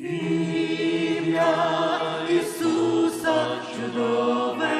Ім'я Ісуса чудове,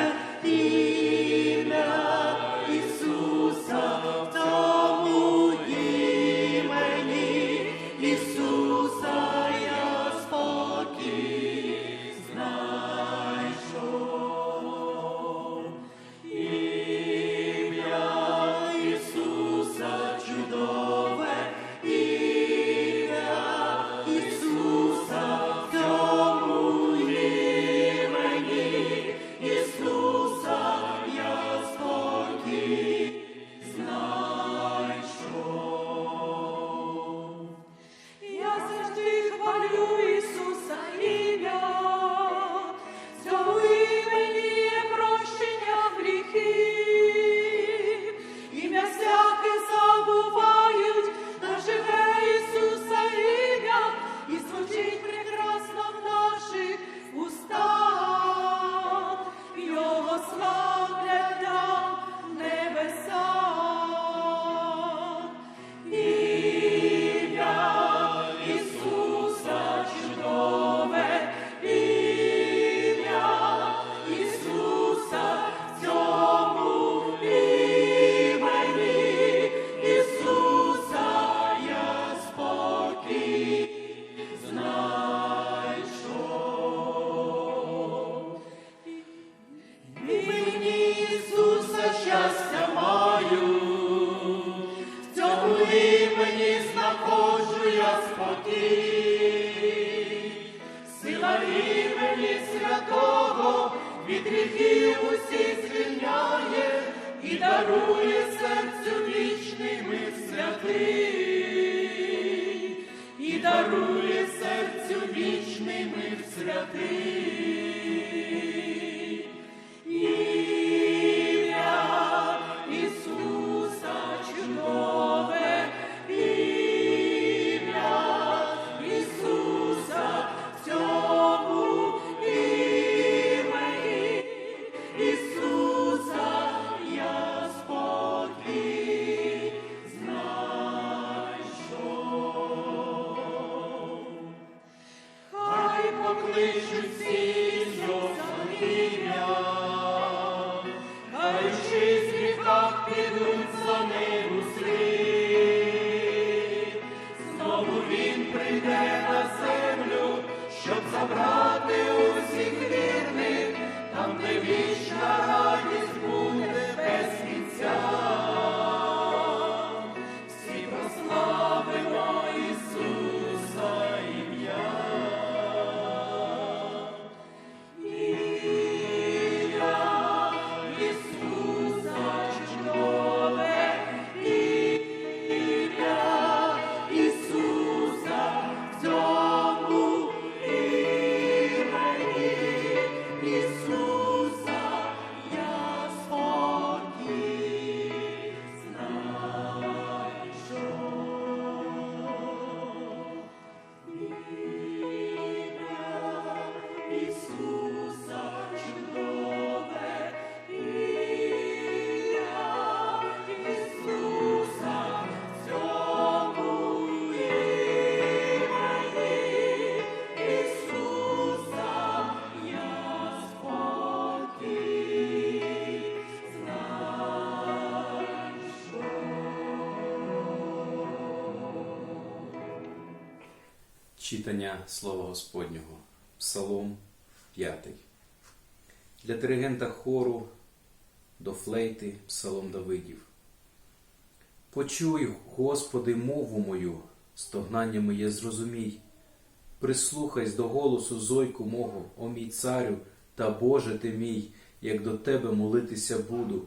від гріхів усі звільняє і дарує серцю вічний мир святий, Знову він прийде на землю, щоб забрати Читання Слова Господнього. Псалом 5. Для диригента хору до флейти Псалом Давидів. Почуй, Господи, мову мою, стогнання моє зрозумій. Прислухайся до голосу зойку мого, о мій царю, та Боже ти мій, як до Тебе молитися буду.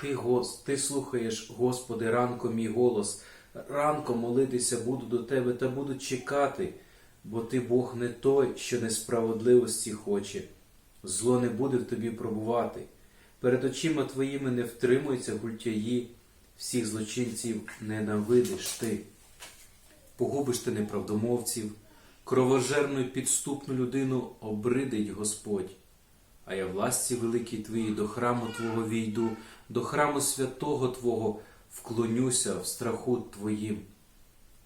Ти, гос, ти слухаєш, Господи, ранком мій голос, ранком молитися буду до Тебе та буду чекати, бо Ти Бог не той, що несправедливості хоче. Зло не буде в тобі пробувати. Перед очима твоїми не втримуються гультяї, всіх злочинців ненавидиш ти. Погубиш ти неправдомовців, кровожерну й підступну людину обридить Господь. А я власті великій твоїй до храму Твого війду, до храму святого Твого вклонюся в страху Твоїм.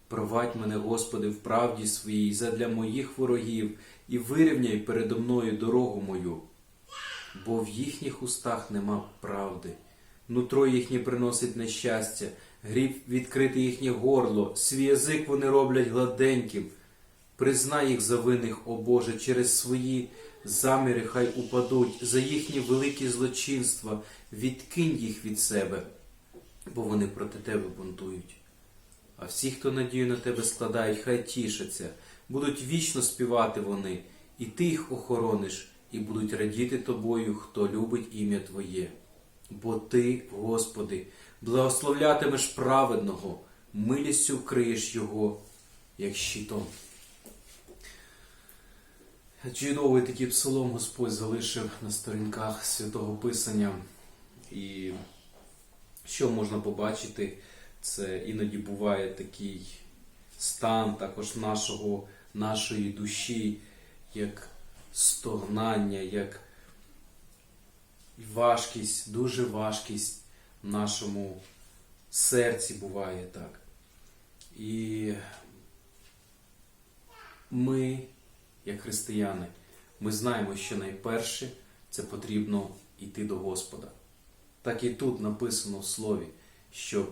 Провадь мене, Господи, в правді своїй задля моїх ворогів і вирівняй передо мною дорогу мою, бо в їхніх устах нема правди. Нутро їхнє приносить нещастя, гріб відкрити їхнє горло, свій язик вони роблять гладеньким. Признай їх за винних, о Боже, через свої заміри хай упадуть, за їхні великі злочинства, відкинь їх від себе, бо вони проти тебе бунтують. А всі, хто надію на тебе складають, хай тішаться, будуть вічно співати вони, і ти їх охорониш, і будуть радіти тобою, хто любить ім'я Твоє. Бо ти, Господи, благословлятимеш праведного, милістю вкриєш його, як щитом. Чудовий такий псалом Господь залишив на сторінках святого Писання. І що можна побачити, це іноді буває такий стан також нашого, нашої душі, як стогнання, як важкість, дуже важкість в нашому серці буває так. І ми, як християни, ми знаємо, що найперше це потрібно йти до Господа. Так і тут написано в слові, що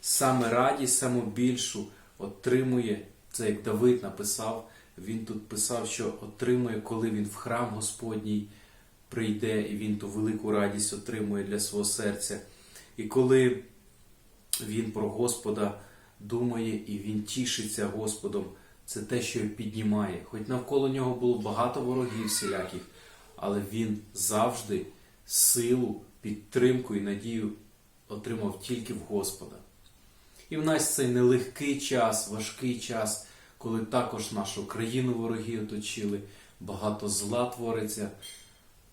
саме радість, саму більшу отримує, це як Давид написав, він тут писав, що отримує, коли він в храм Господній прийде, і він ту велику радість отримує для свого серця. І коли він про Господа думає і він тішиться Господом, це те, що його піднімає. Хоч навколо нього було багато ворогів всіляких, але він завжди силу, підтримку і надію отримав тільки в Господа. І в нас цей нелегкий час, важкий час, коли також нашу країну вороги оточили, багато зла твориться.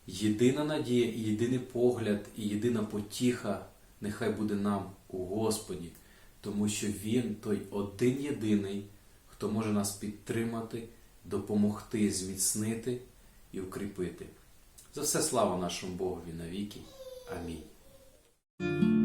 Єдина надія, єдиний погляд, і єдина потіха нехай буде нам у Господі, тому що Він той один єдиний, хто може нас підтримати, допомогти, зміцнити і укріпити. За все слава нашому Богові навіки. Амінь.